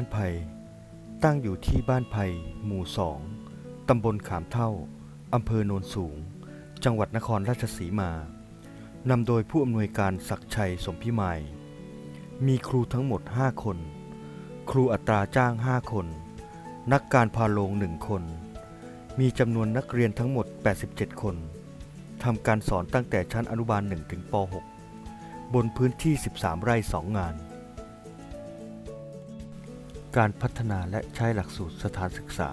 บ้านไผ่ตั้งอยู่ที่บ้านไผ่หมู่สองตำบลขามเท่า อำเภอโนนสูง จังหวัดนครราชสีมา นำโดยผู้อำนวยการศักชัยสมพิมาย มีครูทั้งหมด 5 คน ครูอัตราจ้าง 5 คน นักการพาโรงหนึ่งคน มีจำนวนนักเรียนทั้งหมด 87 คนทำการสอนตั้งแต่ชั้นอนุบาล1ถึงป .6 บนพื้นที่ 13 ไร่ 2 งาน การพัฒนาและใช้หลักสูตรสถานศึกษา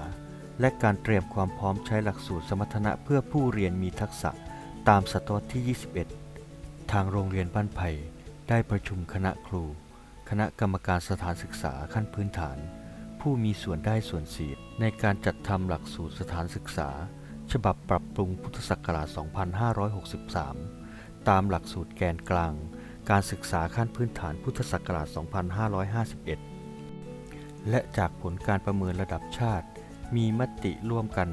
และการเตรียมความพร้อมใช้หลักสูตรสมรรถนะเพื่อผู้เรียนมีทักษะตามศตวรรษที่ 21 ทางโรงเรียนบ้านไผ่ได้ประชุมคณะครู คณะกรรมการสถานศึกษาขั้นพื้นฐาน ผู้มีส่วนได้ส่วนเสียในการจัดทำหลักสูตรสถานศึกษา ฉบับปรับปรุงพุทธศักราช 2563 ตามหลักสูตรแกนกลาง การศึกษาขั้นพื้นฐานพุทธศักราช 2551 และจากผลการประเมินระดับชาติ มีมติร่วมกัน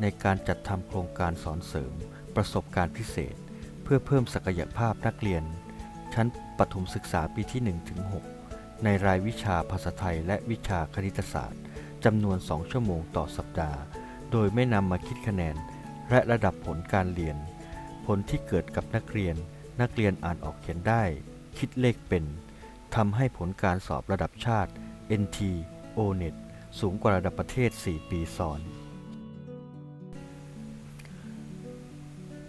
ในการจัดทำโครงการสอนเสริม ประสบการณ์พิเศษ เพื่อเพิ่มศักยภาพนักเรียน ชั้นประถมศึกษาปีที่ 1-6 ในรายวิชาภาษาไทยและวิชาคณิตศาสตร์จำนวน 2 ชั่วโมงต่อสัปดาห์ โดยไม่นำมาคิดคะแนน และระดับผลการเรียน ผลที่เกิดกับนักเรียน นักเรียนอ่านออกเขียนได้ คิดเลขเป็นทำให้ผลการสอบระดับชาติ NT O-NET สูงกว่าระดับประเทศ 4 ปีซ้อน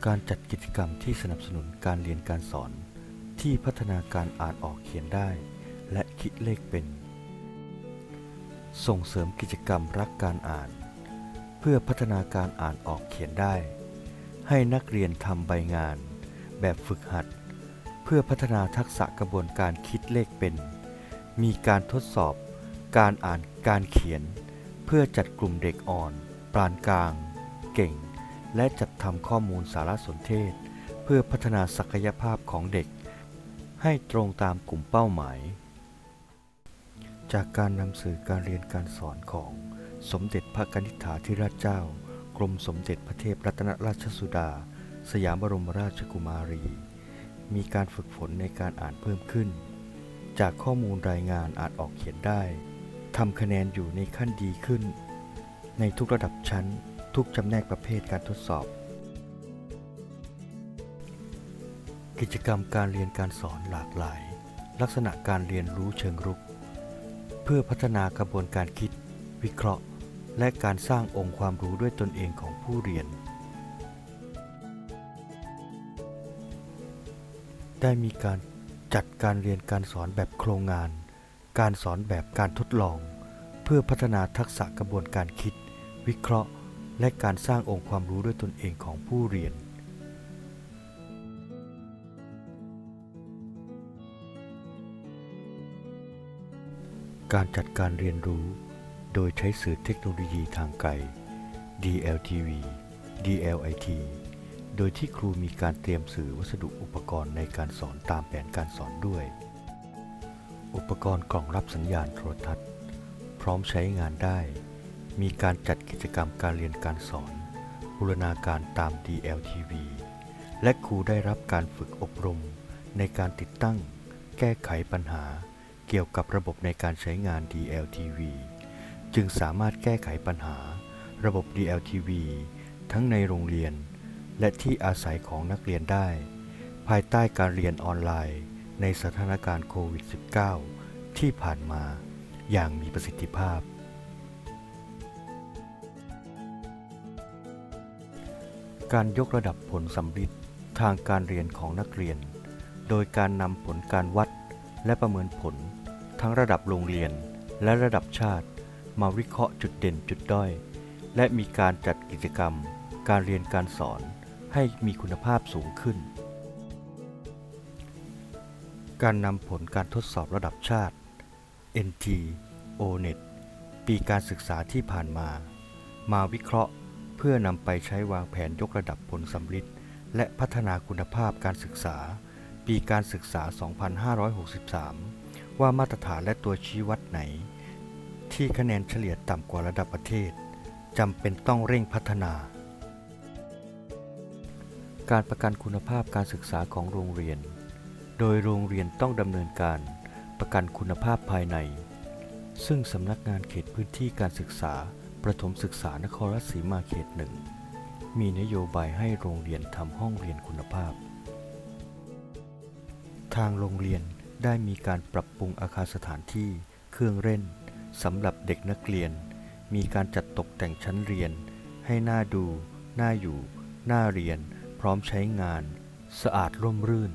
การจัดกิจกรรมที่สนับสนุนการเรียนการสอน ที่พัฒนาการอ่านออกเขียนได้ และคิดเลขเป็น ส่งเสริมกิจกรรมรักการอ่าน เพื่อพัฒนาการอ่านออกเขียนได้ ให้นักเรียนทำใบงาน แบบฝึกหัด เพื่อพัฒนาทักษะกระบวนการคิดเลขเป็น มีการทดสอบ การอ่านการเขียน เพื่อจัดกลุ่มเด็กอ่อน ปานกลาง เก่ง และจัดทำข้อมูลสารสนเทศ เพื่อพัฒนาศักยภาพของเด็ก ให้ตรงตามกลุ่มเป้าหมาย จากการนำสื่อการเรียนการสอนของสมเด็จพระกนิษฐาธิราชเจ้า กรมสมเด็จพระเทพรัตนราชสุดา สยามบรมราชกุมารี มีการฝึกฝนในการอ่านเพิ่มขึ้น จากข้อมูลรายงานอ่านออกเขียนได้ ทำคะแนนอยู่ในขั้นดีขึ้น ในทุกระดับชั้น ทุกจำแนกประเภทการทดสอบ กิจกรรมการเรียนการสอนหลากหลาย ลักษณะการเรียนรู้เชิงรุก เพื่อพัฒนากระบวนการคิด วิเคราะห์ และการสร้างองค์ความรู้ด้วยตนเองของผู้เรียน ได้มีการจัดการเรียนการสอนแบบโครงงาน การสอนแบบการทดลอง เพื่อพัฒนาทักษะกระบวนการคิด วิเคราะห์ และการสร้างองค์ความรู้ด้วยตนเองของผู้เรียน การจัดการเรียนรู้ โดยใช้สื่อเทคโนโลยีทางไกล DLTV DLIT โดยที่ครูมีการเตรียมสื่อวัสดุอุปกรณ์ในการสอนตามแผนการสอนด้วย อุปกรณ์กล่องรับสัญญาณโทรทัศน์ พร้อมใช้งานได้ มีการจัดกิจกรรมการเรียนการสอน บูรณาการตาม DLTV และครูได้รับการฝึกอบรม ในการติดตั้ง แก้ไขปัญหา เกี่ยวกับระบบในการใช้งาน DLTV จึงสามารถแก้ไขปัญหา ระบบ DLTV ทั้งในโรงเรียน และที่อาศัยของนักเรียนได้ ภายใต้การเรียนออนไลน์ ในสถานการณ์โควิด -19 ที่ผ่านมาอย่างมีประสิทธิภาพ การยกระดับผลสำลิดทางการเรียนของนักเรียน โดยการนำผลการวัดและประเมินผล ทั้งระดับโรงเรียนและระดับชาติ มาวิเคราะห์จุดเด่นจุดด้อย และมีการจัดกิจกรรม การเรียนการสอนให้มีคุณภาพสูงขึ้น การนำผลการทดสอบระดับชาติ NT O-NET ปีการศึกษาที่ผ่านมา มาวิเคราะห์เพื่อนำไปใช้วางแผนยกระดับผลสำลิดและพัฒนาคุณภาพการศึกษา ปีการศึกษา 2563 ว่ามาตรฐานและตัวชี้วัดไหน ที่คะแนนเฉลี่ยต่ำกว่าระดับประเทศจำเป็นต้องเร่งพัฒนา การประกันคุณภาพการศึกษาของโรงเรียน โดยโรงเรียนต้องดำเนินการประกันคุณภาพภายใน ซึ่งสำนักงานเขตพื้นที่การศึกษาประถมศึกษานครราชสีมาเขตหนึ่งมีนโยบายให้โรงเรียนทำห้องเรียนคุณภาพ ทางโรงเรียนได้มีการปรับปรุงอาคารสถานที่ เครื่องเล่นสำหรับเด็กนักเรียน มีการจัดตกแต่งชั้นเรียน ให้น่าดู น่าอยู่ น่าเรียน พร้อมใช้งาน สะอาดร่มรื่น